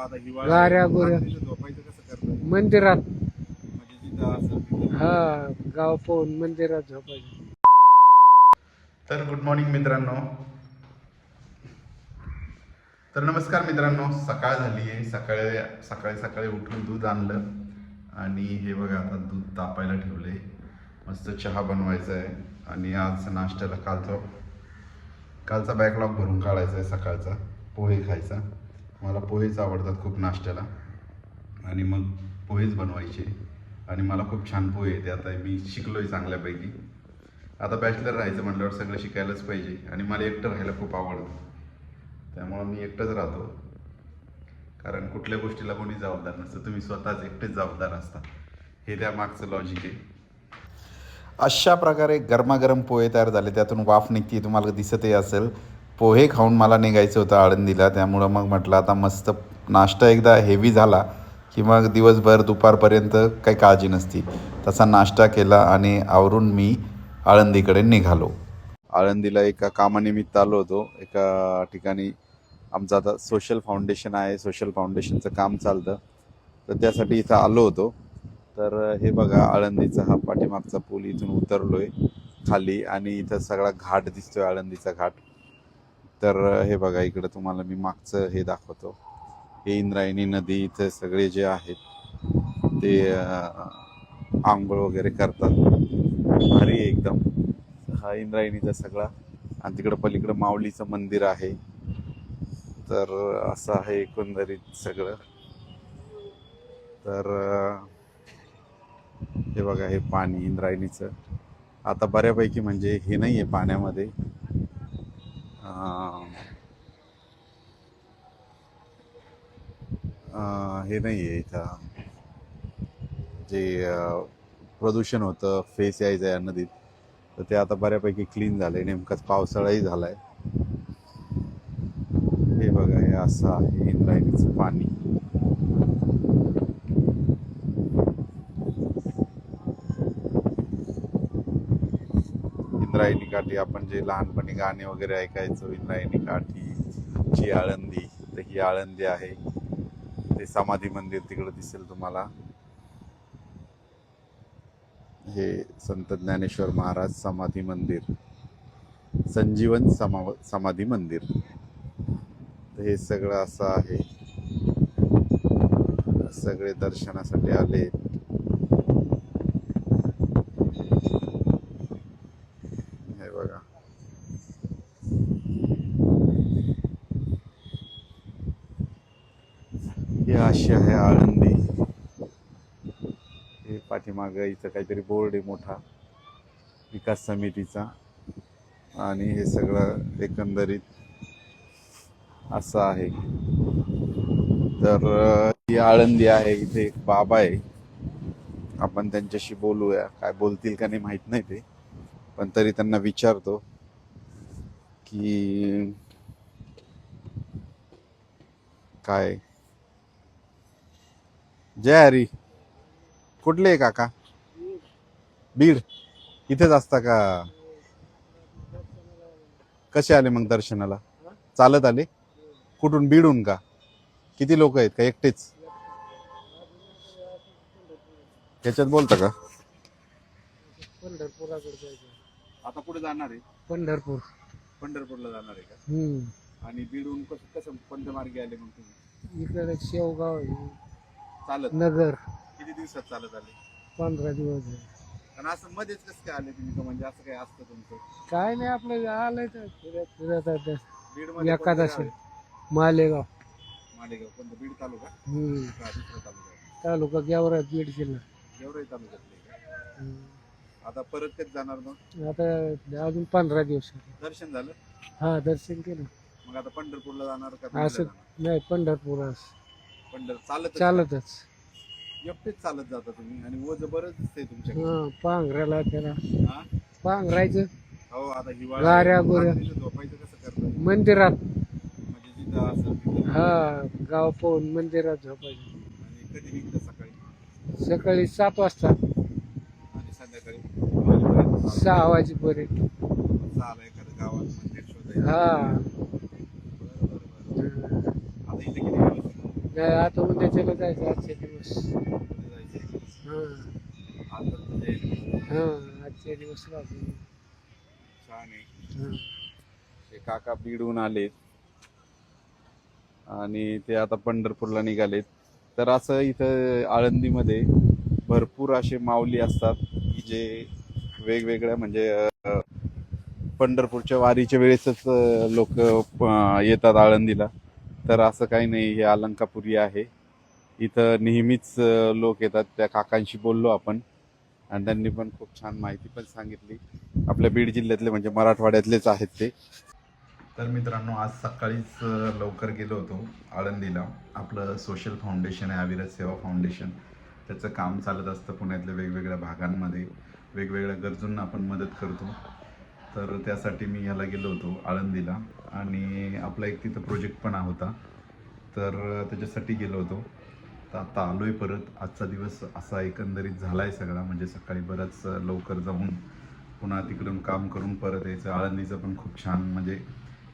आता हिवाळा गाऱ्या गोऱ्या. रात्रीचं झोपायचं कसं करतात मंदिरात. म्हणजे जिथं असेल तिथं. हा गाव पाहून मंदिरात झोपायचं. तर गुड मॉर्निंग मित्रांनो. तर नमस्कार मित्रांनो सकाळ झाली आहे. सकाळी सकाळी सकाळी उठून दूध आणलं आणि हे बघा आता दूध तापायला ठेवले मस्त चहा बनवायचा आहे आणि आज नाश्त्याला कालचा कालचा बॅकलॉग भरून काढायचा आहे सकाळचा पोहे खायचा. मला पोहेच आवडतात खूप नाश्त्याला. आणि मग पोहेच बनवायचे. आणि मला खूप छान पोहे येते. आता मी शिकलोय चांगल्यापैकी. आता बॅचलर राहायचं म्हटल्यावर सगळं शिकायलाच पाहिजे. आणि मला एकटं राहायला खूप आवडतं. त्यामुळं मी एकटंच राहतो. कारण कुठल्या गोष्टीला कोणी जबाबदार नसतं. तुम्ही स्वतःच एकटेच जबाबदार असता. हे त्या मागचं लॉजिक आहे. अशा प्रकारे गरमागरम पोहे तयार झाले. त्यातून वाफ निघते तुम्हाला दिसतही असेल. पोहे खाऊन मला निघायचं होतं आळंदीला. त्यामुळं मग म्हटलं आता मस्त नाश्ता एकदा हेवी झाला की मग दिवसभर दुपारपर्यंत काही काळजी नसती. तसा नाश्ता केला आणि आवरून मी आळंदीकडे निघालो. आळंदीला एका कामानिमित्त आलो होतो. एका ठिकाणी आमचं आता सोशल फाउंडेशन आहे. सोशल फाउंडेशनचं काम चालतं. तर त्यासाठी इथं आलो होतो. तर हे बघा आळंदीचा हा पाठीमागचा पूल इथून उतरलो आहे खाली आणि इथं सगळा घाट दिसतोय आळंदीचा घाट. तर हे बघा इकडं तुम्हाला मी मागचं हे दाखवतो. हे इंद्रायणी नदी इथं सगळे जे आहेत ते आंघोळ वगैरे करतात. भारी एकदम. हा इंद्रायणीचा सगळा. आणि तिकडं पलीकडं माऊलीचं मंदिर आहे. तर असं आहे एकंदरीत सगळं. तर हे बघा हे पाणी इंद्रायणीचं. आता बऱ्यापैकी म्हणजे हे नाही आहे पाण्यामध्ये. हे. नाही आहे इथं. जे प्रदूषण होतं फेस यायचं या नदीत तर ते आता बऱ्यापैकी क्लीन झालंय. नेमकाच पावसाळाही झालाय. हे बघा हे असं आहे. इंद्रायणीचं पाणी. इंद्रायणी काठी आपण जे लहानपणी गाणे वगैरे ऐकायचो इंद्रायणी काठी ची आळंदी तर ही आळंदी आहे. ते समाधी मंदिर तिकडे दिसेल तुम्हाला. हे संत ज्ञानेश्वर महाराज समाधी मंदिर. संजीवन समा समाधी मंदिर. तर हे सगळं असं आहे. सगळे दर्शनासाठी आले हे बघा ही अशी आहे आळंदी. हे पाठीमागं इथं काहीतरी बोर्ड आहे मोठा. विकास समितीचा. आणि हे सगळं एकंदरीत असं आहे. तर ही आळंदी आहे इथे एक बाबा आहे. आपण त्यांच्याशी बोलूया. काय बोलतील का नाही माहीत नाही ते. पण तरी त्यांना विचारतो की काय जय हरी. कुठले आहे काका? बीड. इथेच असता का? कसे आले मग दर्शनाला? चालत आले? कुठून? बीडून का? किती लोक आहेत का एकटेच? याच्यात बोलता का? पंढरपुराकडे जायचं आता पुढे जाणार आहे. पंढरपूर. पंढरपूरला जाणार आहे का? हम्म. आणि बीडून कसं कसं कोणत्या मार्गे आले मग तुम्ही? इकडे शेवगाव आहे, चालत नगर. किती दिवसात चालत आले? पंधरा दिवस झाले. आणि असं मध्येच कसं काय आले तुम्ही का म्हणजे असं काय असतं तुमचं? काय नाही आपलं आलंय तर फिरत फिरत आता बीडमध्ये एकादशी. मालेगाव. मालेगाव. कोणतं? बीड तालुका? हम्म. का दुसरा तालुका. तालुका गेवरात बीड जिल्हा. एवढंही तालुक्यातले का? हम्म. आता परत कधी जाणार मग? आता अजून पंधरा दिवस दर्शन झालं? हा दर्शन केलं. मग आता पंढरपूरला जाणार का बीडला असं जाणार? नाही पंढरपूर पंढर चालत चालतच. एकटेच चालत जाता तुम्ही आणि वज बरंच दिसतंय तुमच्याकडे. हा पांघराला त्याला. हा? पांघरायचं. हो आता हिवाळा गाऱ्या गोऱ्या. रात्रीचं झोपायचं कसं मंदिरात. म्हणजे जिथं असेल तिथं. हा गाव पाहून मंदिरात झोपायचं. आणि कधी निघतं सकाळी? सकाळी सात वाजता. आणि संध्याकाळी? चालत. सहा वाजेपर्यंत. एखादं गावात मंदिर शोधायचं. हा. बरं बरं बरं. आता इथे किती दिवस आहे? नाही आता उद्याच्याला जायचं आजचे दिवस. हा हा आजचे दिवस लागले. हा. ते काका बीडहून आलेत. आणि ते आता पंढरपूरला निघालेत. तर असं इथं आळंदीमध्ये भरपूर असे माऊली असतात की जे वेगवेगळ्या म्हणजे अं, पंढरपूरच्या वारीच्या वेळेसच लोक येतात आळंदीला. तर असं काही नाही हे अलंकापुरी आहे. इथं नेहमीच लोक येतात त्या काकांशी बोललो आपण. आणि त्यांनी पण खूप छान माहिती पण सांगितली. आपल्या बीड जिल्ह्यातले म्हणजे मराठवाड्यातलेच आहेत ते. तर मित्रांनो आज सकाळीच लवकर गेलो होतो आळंदीला. आपलं सोशल फाउंडेशन आहे अविरत सेवा फाउंडेशन त्याचं काम चालत असतं पुण्यातल्या वेगवेगळ्या भागांमध्ये. वेगवेगळ्या गरजूंना आपण मदत करतो. तर त्यासाठी मी ह्याला गेलो होतो आळंदीला. आणि आपला एक तिथं प्रोजेक्ट पण होता. तर त्याच्यासाठी गेलो होतो. तर आता आलो आहे परत. आजचा दिवस असा एकंदरीत झाला आहे सगळा. म्हणजे सकाळी बराच लवकर जाऊन पुन्हा तिकडून काम करून परत यायचं. आळंदीचं पण खूप छान म्हणजे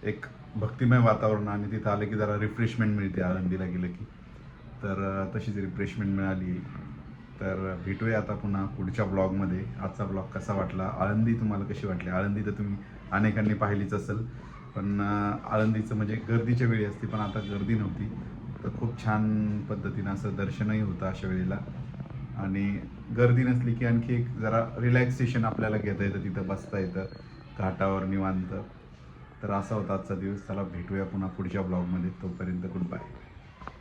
एक भक्तिमय वातावरण आणि तिथं आलं की जरा रिफ्रेशमेंट मिळते आळंदीला गेलं की. तर तशीच रिफ्रेशमेंट मिळाली. तर भेटूया आता पुन्हा पुढच्या ब्लॉगमध्ये. आजचा ब्लॉग कसा वाटला? आळंदी तुम्हाला कशी वाटली? आळंदी तर तुम्ही अनेकांनी पाहिलीच असेल. पण आळंदीचं म्हणजे गर्दीच्या वेळी असते पण आता गर्दी नव्हती. तर खूप छान पद्धतीनं असं दर्शनही होतं अशा वेळेला. आणि गर्दी नसली की आणखी एक जरा रिलॅक्सेशन आपल्याला घेता येतं तिथं बसता येतं घाटावर निवांत. तर असा होता आजचा दिवस. त्याला भेटूया पुन्हा पुढच्या ब्लॉगमध्ये. तोपर्यंत गुड बाय